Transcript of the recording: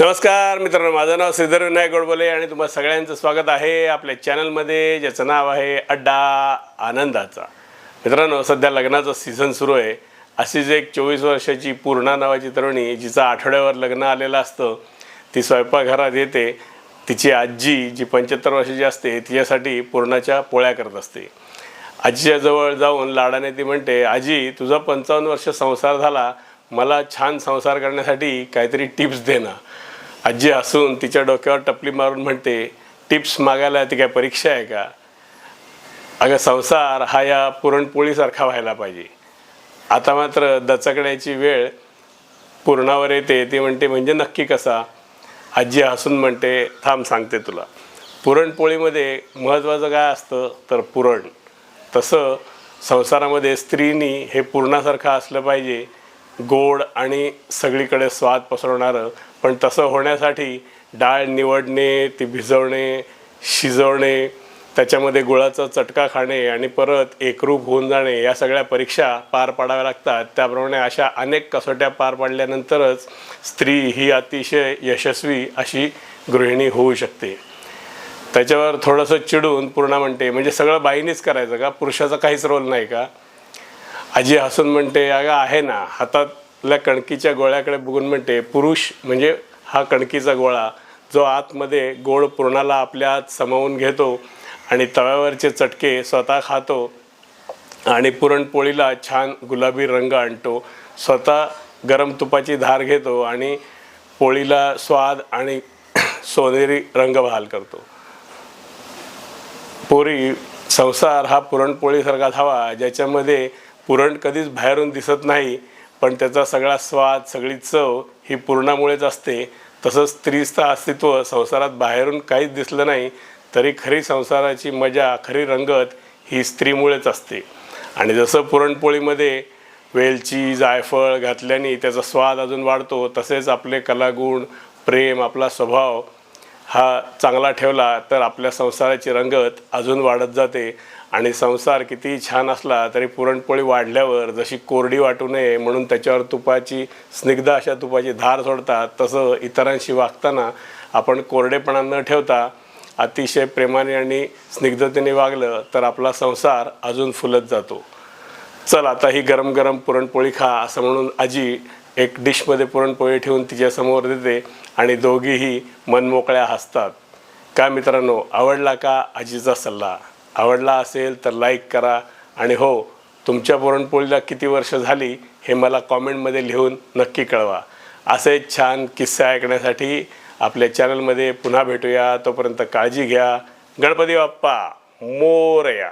नमस्कार मित्रांनो माझं नाव श्रीधर विनायक गोडबोले आणि तुम्हा सगळ्यांचं स्वागत आहे आपल्या चॅनलमध्ये ज्याचं नाव आहे अड्डा आनंदाचा. मित्रांनो सध्या लग्नाचं सीझन सुरू आहे. अशीच एक चोवीस वर्षाची पूर्णा नावाची तरुणी जिचा आठवड्यावर लग्न आलेलं असतं ती स्वयंपाकघरात येते. तिची आजी जी पंच्याहत्तर वर्षाची असते तिच्यासाठी पूर्णाच्या पोळ्या करत असते. आजीच्या जवळ जाऊन लाडाने ती म्हणते आजी तुझा पंचावन्न वर्ष संसार झाला मला छान संसार करण्यासाठी काहीतरी टिप्स दे ना. आजी हसून तिच्या डोक्यावर टपली मारून म्हणते टिप्स मागायला ती काय परीक्षा आहे का? अगं संसार हा या पुरणपोळीसारखा व्हायला पाहिजे. आता मात्र दचकण्याची वेळ पूर्णावर येते. ती म्हणते म्हणजे नक्की कसा? आजी हसून म्हणते थांब सांगते तुला. पुरणपोळीमध्ये महत्त्वाचं काय असतं तर पुरण. तसं संसारामध्ये स्त्रीनी हे पूर्णासारखं असलं पाहिजे. गोड आणि सगळीकडे स्वाद पसरवणारं. पण तसं होण्यासाठी डाळ निवडणे ती भिजवणे शिजवणे त्याच्यामध्ये गुळाचा चटका खाणे आणि परत एकरूप होऊन जाणे या सगळ्या परीक्षा पार पाडाव्या लागतात. त्याप्रमाणे अशा अनेक कसोट्या पार पाडल्यानंतरच स्त्री ही अतिशय यशस्वी अशी गृहिणी होऊ शकते. त्याच्यावर थोडंसं चिडून पूर्णा म्हणते म्हणजे सगळं बाईनीच करायचं का? पुरुषाचा काहीच रोल नाही का? आजी हसून म्हणते अगं आहे ना हातातल्या कणकीच्या गोळ्याकडे बघून म्हणते पुरुष म्हणजे हा कणकीचा गोळा जो आतमध्ये गोड पूर्णाला आपल्या आत समावून घेतो आणि तव्यावरचे चटके स्वतः खातो आणि पुरणपोळीला छान गुलाबी रंग आणतो. स्वतः गरम तुपाची धार घेतो आणि पोळीला स्वाद आणि सोनेरी रंग बहाल करतो. पोरी संसार हा पुरणपोळीसारखा धावा ज्याच्यामध्ये पुरण कधीच बाहेरून दिसत नाही पण त्याचा सगळा स्वाद सगळी चव ही पुरणामुळेच असते. तसंच स्त्रीचं अस्तित्व संसारात बाहेरून काहीच दिसलं नाही तरी खरी संसाराची मजा खरी रंगत ही स्त्रीमुळेच असते. आणि जसं पुरणपोळीमध्ये वेलची जायफळ घातल्याने त्याचा स्वाद अजून वाढतो तसेच आपले कलागुण प्रेम आपला स्वभाव हा चांगला ठेवला तर आपल्या संसाराची रंगत अजून वाढत जाते. आणि संसार किती छान असला तरी पुरणपोळी वाढल्यावर जशी कोरडी वाटू नये म्हणून त्याच्यावर तुपाची स्निग्ध अशा तुपाची धार सोडतात तसं इतरांशी वागताना आपण कोरडेपणा न ठेवता अतिशय प्रेमाने आणि स्निग्धतेने वागलं तर आपला संसार अजून फुलत जातो. चल आता ही गरम गरम पुरणपोळी खा असं म्हणून आजी एक डिशमध्ये पुरणपोळी ठेवून तिच्यासमोर देते आणि दोघीही मनमोकळ्या हसतात. का मित्रांनो आवडला का आजीचा सल्ला? आवडला असेल तर लाईक करा आणि हो तुमच्या पुरणपोळीला किती वर्ष झाली हे मला कॉमेंटमध्ये लिहून नक्की कळवा. असे छान किस्से ऐकण्यासाठी आपल्या चॅनलमध्ये पुन्हा भेटूया. तोपर्यंत काळजी घ्या. गणपती बाप्पा मोरया.